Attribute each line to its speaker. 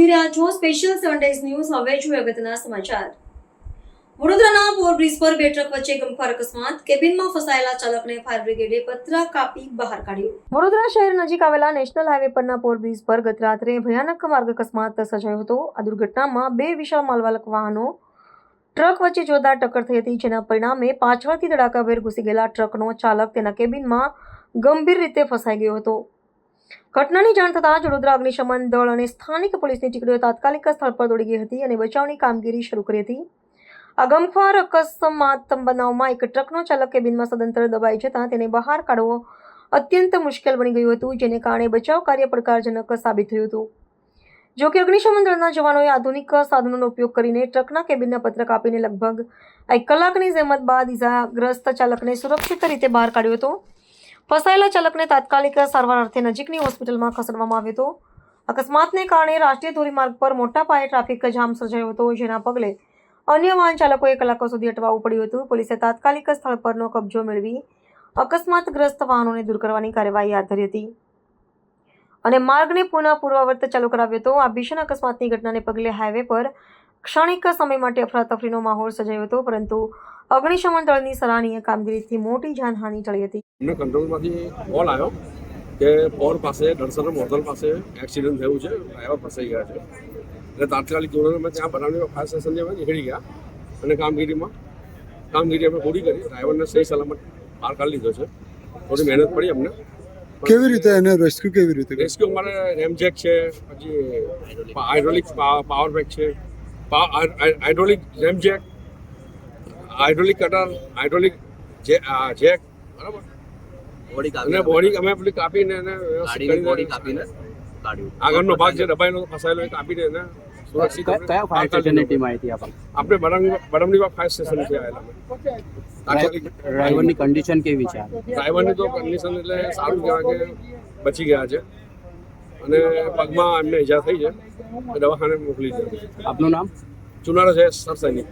Speaker 1: જોઈ રહ્યા છો. સ્પેશિયલ સેવન ડેઝ ન્યૂઝ હવે જોઈએ અગત્યના સમાચાર. વડોદરાના પોરબ્રિજ પર બે ટ્રક વચ્ચે ગમખ્વાર અકસ્માત. કેબિનમાં ફસાયેલા ચાલકને ફાયર બ્રિગેડે પતરા કાપી બહાર કાઢ્યો. વડોદરા શહેર નજીક આવેલા નેશનલ હાઈવે પરના પોરબ્રિજ પર ગત રાત્રે ભયાનક માર્ગ અકસ્માત સર્જાયો હતો. આ દુર્ઘટનામાં બે વિશાળ માલવાહક વાહનો ટ્રક વચ્ચે જોરદાર ટક્કર થઈ હતી, જેના પરિણામે પાછળથી ધડાકાભેર ઘૂસી ગયેલા ટ્રકનો ચાલક તેના કેબિનમાં ગંભીર રીતે ફસાઈ ગયો હતો. ઘટનાની જાણ થતાં વડોદરા અગ્નિશમન દળ અને સ્થાનિક પોલીસની ટુકડીઓ તાત્કાલિક સ્થળ પર દોડી ગઈ હતી અને બચાવની કામગીરી શરૂ કરી હતી. આ અકસ્માત બનાવમાં એક ટ્રકનો ચાલક કેબિનમાં સદંતર દબાઈ જતાં તેને બહાર કાઢવો અત્યંત મુશ્કેલ બની ગયું હતું, જેને કારણે બચાવ કાર્ય પડકારજનક સાબિત થયું હતું. જો કે અગ્નિશમન દળના જવાનોએ આધુનિક સાધનોનો ઉપયોગ કરીને ટ્રકના કેબિનના પત્રક આપીને લગભગ એક કલાકની જહેમત બાદ ઇજાગ્રસ્ત ચાલકને સુરક્ષિત રીતે બહાર કાઢ્યો હતો. ફસાયેલા ચાલકને તાત્કાલિક સારવાર અર્થે નજીકની હોસ્પિટલમાં ખસેડવામાં આવ્યો હતો. અકસ્માતને કારણે રાષ્ટ્રીય ધોરીમાર્ગ પર મોટા પાયે ટ્રાફિક જામ સર્જાયો હતો, જેના પગલે અન્ય વાહન ચાલકોએ કલાકો સુધી અટવાવું પડ્યું હતું. પોલીસે તાત્કાલિક સ્થળ પરનો કબજો મેળવી અકસ્માતગ્રસ્ત વાહનોને દૂર કરવાની કાર્યવાહી હાથ ધરી હતી. અને માર્ગને પુનઃ પૂર્વવર્ત ચાલુ કરાવ્યો હતો. આ ભીષણ અકસ્માતની ઘટનાને પગલે હાઈવે પર ક્ષણિક સમય માટે અફરાતફરીનો માહોલ સજાયો હતો પરંતુ અગ્નિશમન દળની સરાહનીય કામગીરીથી મોટી જાનહાનિ ટળી હતી.
Speaker 2: અમને કંટ્રોલમાંથી કોલ આવ્યો કે પોર પાસે દર્શન મોડલ પાસે એક્સિડન્ટ થયું છે ડ્રાઈવર ફસાઈ ગયા છે. એટલે તાત્કાલિક ધોરણે અમે ત્યાં બનાવની ફાયર સ્ટેશનથી અમે નીકળી ગયા અને કામગીરીમાં કામગીરી અમે પૂરી કરી ડ્રાઈવરને સહી સલામત બહાર કાઢી લીધો છે. થોડી મહેનત પડી અમને.
Speaker 3: કેવી રીતે એને રેસ્ક્યુ કેવી રીતે
Speaker 2: રેસ્ક્યુ અમારે રેમજેક છે પછી હાઇડ્રોલિક પાવર બેક છે હાઇડ્રોલિક જેમ jack hydraulic cutter hydraulic jack બરાબર?
Speaker 4: બોડી
Speaker 2: અને બોડી અમે પેલી કાપીને એને
Speaker 4: ગાડીની બોડી કાપીને કાઢ્યું
Speaker 2: આગળનો ભાગ જે દબાઈનો ફસાયેલો એ કાપીને એને સુરક્ષિત
Speaker 5: કયા
Speaker 2: આપણે
Speaker 5: કયા ફાયર
Speaker 2: બહાર
Speaker 5: સ્ટેશનની ટીમ આવી હતી આપણ
Speaker 2: આપણે બડમની બડમની ફાયર આવેલા.
Speaker 5: ડ્રાઈવરની કન્ડિશન કેવી છે?
Speaker 2: ડ્રાઈવરની તો કન્ડિશન એટલે સારું કહેવાય કે બચી ગયા છે. અને પગમાં એમને ઈજા થઈ છે દવાખાને મોકલી છે
Speaker 5: આપનું નામ?
Speaker 2: ચુનારો છે સરસૈનિક.